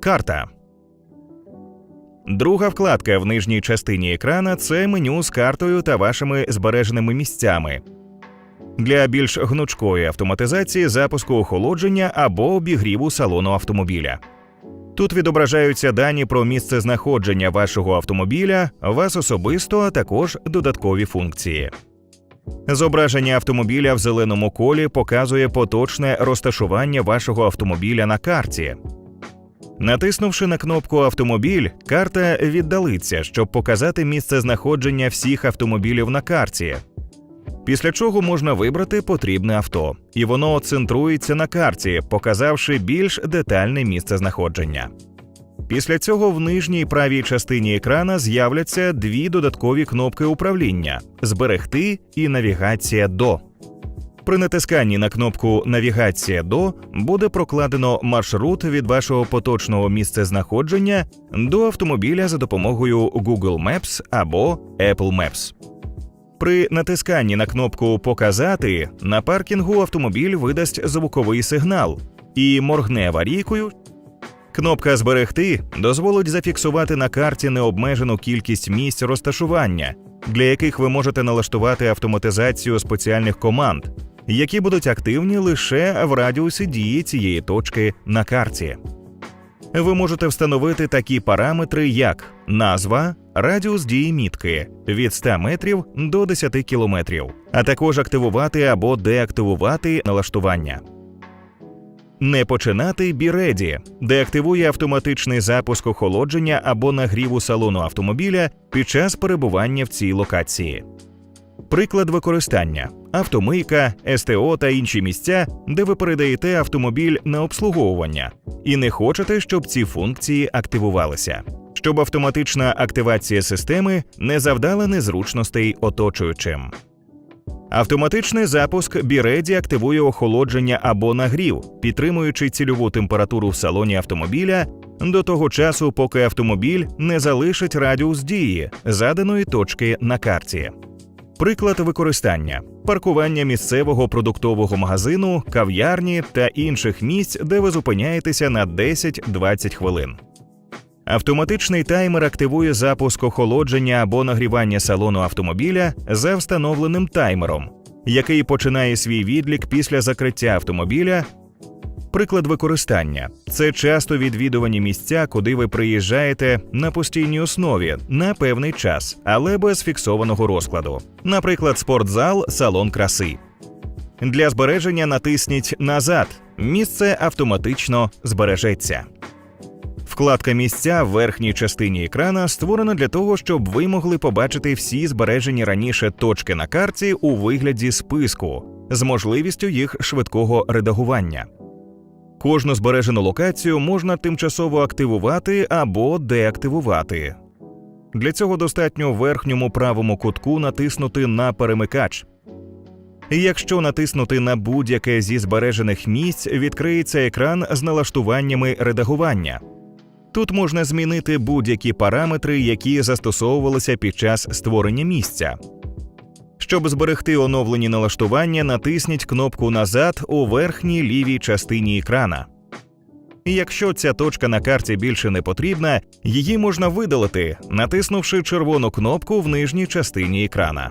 Карта. Друга вкладка в нижній частині екрана це меню з картою та вашими збереженими місцями. Для більш гнучкої автоматизації запуску охолодження або обігріву салону автомобіля. Тут відображаються дані про місце знаходження вашого автомобіля, вас особисто, а також додаткові функції. Зображення автомобіля в зеленому колі показує поточне розташування вашого автомобіля на карті. Натиснувши на кнопку Автомобіль, карта віддалиться, щоб показати місце знаходження всіх автомобілів на карті. Після чого можна вибрати потрібне авто, і воно центрується на карті, показавши більш детальне місце знаходження. Після цього в нижній правій частині екрана з'являться дві додаткові кнопки управління зберегти і навігація до. При натисканні на кнопку Навігація до буде прокладено маршрут від вашого поточного місцезнаходження до автомобіля за допомогою Google Maps або Apple Maps. При натисканні на кнопку Показати на паркінгу автомобіль видасть звуковий сигнал і моргне аварійкою. Кнопка Зберегти дозволить зафіксувати на карті необмежену кількість місць розташування, для яких ви можете налаштувати автоматизацію спеціальних команд, які будуть активні лише в радіусі дії цієї точки на карті. Ви можете встановити такі параметри, як назва, радіус дії мітки від 100 метрів до 10 кілометрів, а також активувати або деактивувати налаштування. Не починати Біреді, де активує автоматичний запуск охолодження або нагріву салону автомобіля під час перебування в цій локації. Приклад використання: автомийка, СТО та інші місця, де ви передаєте автомобіль на обслуговування, і не хочете, щоб ці функції активувалися, щоб автоматична активація системи не завдала незручностей оточуючим. Автоматичний запуск Біреді активує охолодження або нагрів, підтримуючи цільову температуру в салоні автомобіля до того часу, поки автомобіль не залишить радіус дії заданої точки на карті. Приклад використання: паркування місцевого продуктового магазину, кав'ярні та інших місць, де ви зупиняєтеся на 10-20 хвилин. Автоматичний таймер активує запуск охолодження або нагрівання салону автомобіля за встановленим таймером, який починає свій відлік після закриття автомобіля. Приклад використання це часто відвідувані місця, куди ви приїжджаєте на постійній основі на певний час, але без фіксованого розкладу. Наприклад, спортзал, салон краси. Для збереження натисніть назад. Місце автоматично збережеться. Вкладка місця в верхній частині екрана створена для того, щоб ви могли побачити всі збережені раніше точки на карті у вигляді списку з можливістю їх швидкого редагування. Кожну збережену локацію можна тимчасово активувати або деактивувати. Для цього достатньо в верхньому правому кутку натиснути на перемикач. І Якщо натиснути на будь-яке зі збережених місць, відкриється екран з налаштуваннями редагування. Тут можна змінити будь-які параметри, які застосовувалися під час створення місця. Щоб зберегти оновлені налаштування, натисніть кнопку Назад у верхній лівій частині екрана. Якщо ця точка на карті більше не потрібна, її можна видалити, натиснувши червону кнопку в нижній частині екрана.